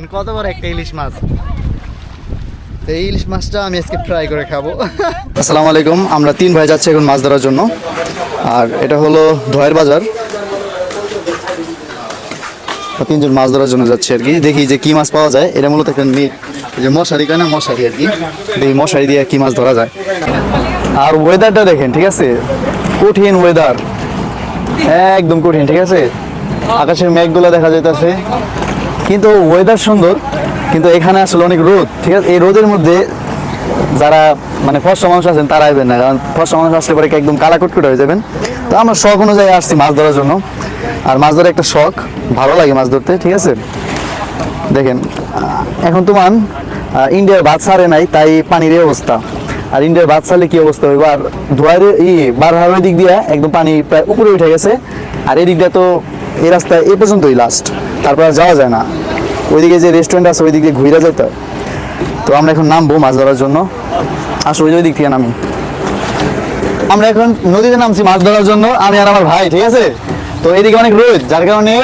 দেখেন কত বড় একটা ইলিশ মাছ। তো এই ইলিশ মাছটা আমি আজকে ফ্রাই করে খাব। আসসালামু আলাইকুম, আমরা তিন ভাই যাচ্ছি এখন মাছ ধরার জন্য। আর এটা হলো ধয়ের বাজার। তিনজন মাছ ধরার জন্য যাচ্ছে আর কি। দেখি যে কি মাছ পাওয়া যায়। এটা মূলত একটা নেট যে মশারি কেন মশারি আর কি। দেখি মশারি দিয়ে কি মাছ ধরা যায়। আর ওয়েদারটা দেখেন, ঠিক আছে? কঠিন ওয়েদার একদম কঠিন, ঠিক আছে? আকাশের মেঘগুলো দেখা যাইতেছে। কিন্তু ওয়েদার সুন্দর, কিন্তু এখানে আসলে অনেক রোদ, ঠিক আছে? এই রোদের মধ্যে যারা মানে ফর্সা মানুষ আছেন, তারা আইবেন না, কারণ ফর্সা মানুষ আসলে পরে একদম কালা কুটকুট হয়ে যাবেন? তো আমরা শখ অনুযায়ী আসছি মাছ ধরার জন্য। আর মাছ ধরা একটা শখ, ভালো লাগে মাছ ধরতে, ঠিক আছে? দেখেন এখন তোমার ইন্ডিয়ার বাদ সারে নাই, তাই পানির অবস্থা। আর ইন্ডিয়ার বাদ সারলে কি অবস্থা হইব? আর ধোয়ার ই বারহার দিক দিয়ে একদম পানি প্রায় উপরে উঠে গেছে। আর এদিক দিয়ে তো এই রাস্তায় এ পর্যন্তই লাস্ট তারপর আর যাওয়া যায় না। ওইদিকে যে রেস্টুরেন্ট আছে ওই দিক দিয়ে ঘুরে যেতে। তো আমরা এখন নামবো মাছ ধরার জন্য। আসো ওই দিক থেকে নামি। আমরা এখন নদীতে নামছি মাছ ধরার জন্য, আমি আর আমার ভাই, ঠিক আছে? তো এদিকে অনেক রোদ, যার কারণে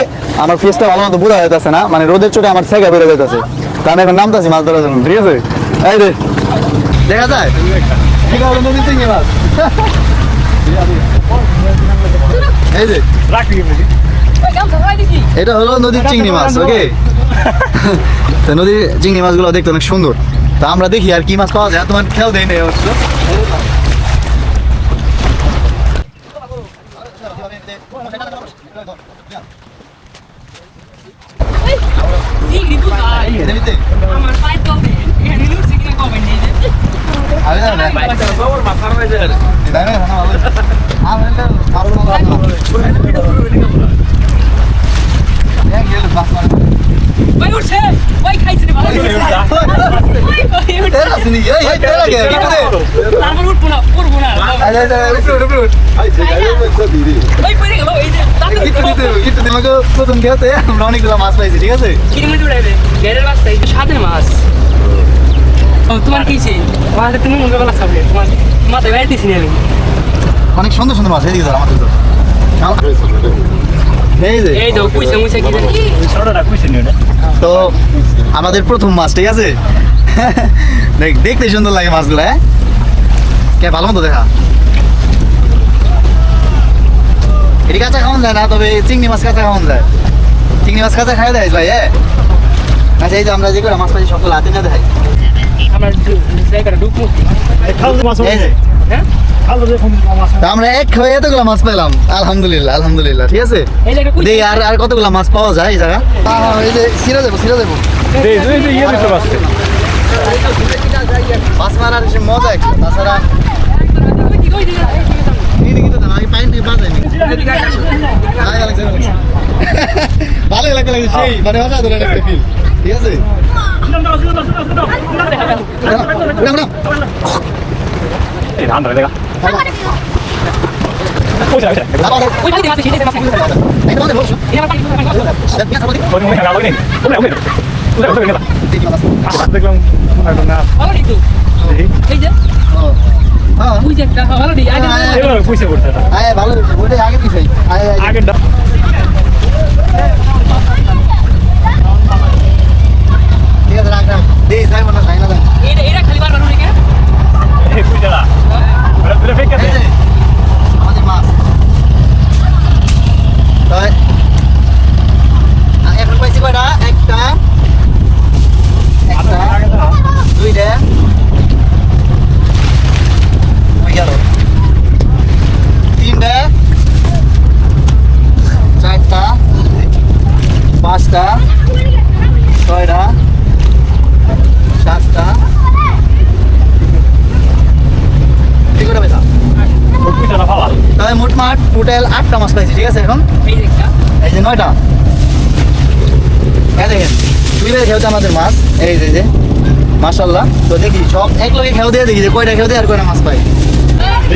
আমার ফেসটা ভালো মতো বোঝা যাইতেছে না। মানে রোদের চোটে আমার সেগা বেড়ে যাইতেছে। তো আমি এখন নামতাছি মাছ ধরার জন্য, ঠিক আছে? এই রে দেখা যায়? এই এটা হলো নদীর চিংড়ি মাছ ওকে তো নদীর চিংড়ি মাছগুলো দেখতে অনেক সুন্দর তা আমরা দেখি আর কি মাছ পাওয়া যায় তোমার খেয়াল দেয় নেই অবশ্য আমার পায়ে তবে এখানে লুচি কিনে কবে নিয়ে যেতে ওই উঠছে ওই খাইছে রে ভালো ওই ওই উঠছে তারপর উঠবো না প্রথম আমরা অনেকগুলো মাছ পাইছি ঠিক আছে সাথে মাছ তোমার কি হাতে তুমি খাবে তোমার মাথায় অনেক সুন্দর সুন্দর মাছ এদিকে ধর আমাদের তো আমাদের প্রথম মাছ ঠিক আছে দেখ দেখতে সুন্দর লাগে মাছগুলো হ্যাঁ কে ভালো মতো দেখা এটি কাঁচা খাওয়ান যায় না তবে চিংড়ি মাছ কাঁচা খাওয়ান যায় চিংড়ি মাছ কাঁচা খাই দেয় ভাই হ্যাঁ আচ্ছা এই যে আমরা যে করে মাছ পাইছি সকল হাতে না দেখাই আমার হ্যাঁ এক খাওয়া এতগুলো মাছ পেলাম আলহামদুলিল্লাহ আলহামদুলিল্লাহ ঠিক আছে দেই আর আর কতগুলো মাছ পাওয়া যায় এই জায়গা এই যে সিরা দেবো সিরা দেবো মাছ মারার মজা একটা তাছাড়া ভালো ভালো লাগছে। সেই মানে ধরে একটা ফিল ঠিক আছে উড়া, ভালো হ্যাঁ। ওই যে একটা ভালো দি আগে। ওইটাই আগে দিছে। আয়, আয়, আয়। ঠিক আছে, রাখ, রাখ। দেই, যাই মনে হয়, যাই না, যাই। এটা এটা খালি বার বানো রেখে এই যে, আমাদের মাছ। তাই, আর এখন পাইছি কয়টা? একটা, একটা, দুইটা, হয়ে গেল। তিনটা, চারটা, পাঁচটা, ছয়টা, সাতটা, ঠিক করে পেতাম তবে মোটমাট টোটাল আটটা মাছ পাইছি ঠিক আছে এখন? এই যে নয়টা। দেখেন দুই খেলতে আমাদের মাছ। এই যে যে। মাশাল্লাহ তো দেখি সব এক লোকে খেয়ে দিয়ে দেখি যে কয়টা খেয়ে দিয়ে আর কয়টা মাছ পাই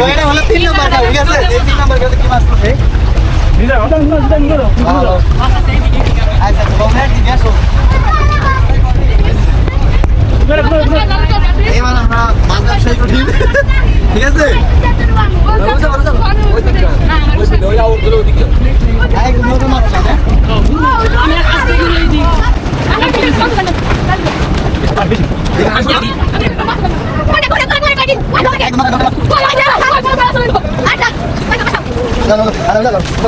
কয়টা হলো তিন নম্বর ঠিক আছে? তিন নম্বর খেয়ে কি মাছ পাবে ভালো মাথাতে এই দিকে দিকে আচ্ছা তো বন্ধু ঠিক আছে এই মানে আমরা মাছ ব্যবসায়ী করি ঠিক আছে একদম নতুন মাছ আছে আমি আর আস্তে করে এই দিক এই মাছ আছে কতটি কয় আগে নাই এই জায়গায় বেশি এবার তৃতীয় নাম্বার করো, ঠিক আছে? তো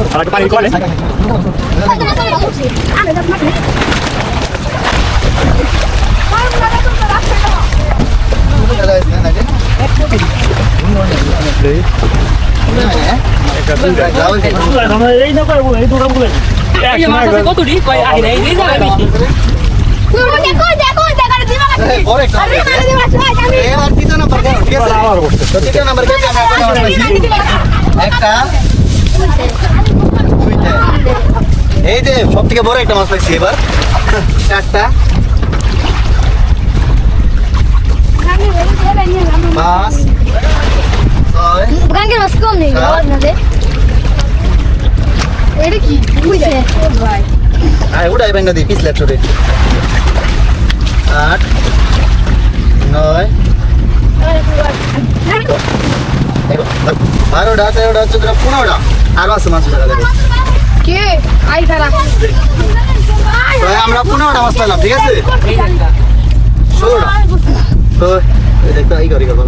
তৃতীয় নাম্বার কেটে আমি একটা নাম্বার পাইছি। একটা দুইটা এই যে সব থেকে বড় একটা মাছ পাইছি এবার। চারটা পাঁচ গাঙ্গের মাছ কম নেই আপনাদের এটা কি? বুঝছে ভাই আয় উড়াই ব্যাঙ্গা দিই পিছলে ছোটে। আট। নয়। বারোটা তেরোটা চোদ্দটা পনেরোটা। আরও আছে মাছ দেখা যাবে কে আই আমরা মাছ পেলাম ঠিক আছে? তো এই দেখতো এই করি করব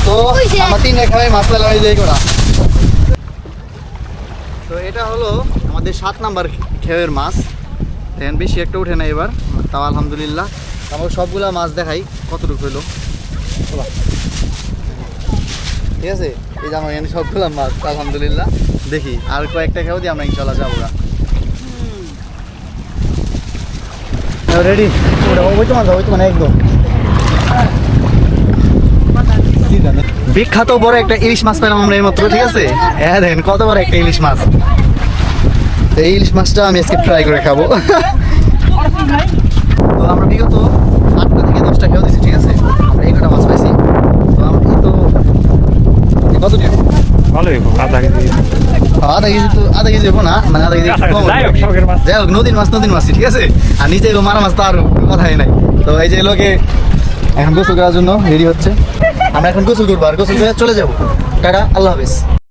তো আমার তিন এখানে মাছ পেলাম এই করা তো এটা হলো আমাদের সাত নাম্বার খেয়ের মাছ। তেন বেশি একটা উঠে না এবার তাও আলহামদুলিল্লাহ। আমার সবগুলা মাছ দেখাই কতটুকু হইল। ঠিক আছে? এই যে আমার এখানে সবগুলা মাছ আলহামদুলিল্লাহ। দেখি আর কয়েকটা খেয়েও দিয়ে আমরা ইনশাল্লাহ যাব না রেডি ওই তো মাছ ওই তো মানে একদম। বিখ্যাত বড় একটা ইলিশ মাছ পেলাম আমরা এই মাত্র ঠিক আছে? হ্যাঁ দেখেন কত বড় একটা ইলিশ মাছ। তো এই ইলিশ মাছটা আমি আজকে ট্রাই করে খাব। তো আমরা বিগত আটটা থেকে দশটা খেয়ে দিচ্ছি ঠিক আছে? আমরা এই কটা মাছ পাইছি। তো আমরা এই তো কত ভালোই আধা কেজি। আধা কেজি তো আধা কেজি হব না মানে আধা কেজি। যাই হোক, মাছ। যাই নদীর মাছ নদীর মাছ ঠিক আছে? আর নিচে মারা মাছ কথাই নাই। তো এই যে লোকে এখন গোসল করার জন্য রেডি হচ্ছে। আমরা এখন গোসল করব আর গোসল করে চলে যাব। টাটা আল্লাহ হাফিজ।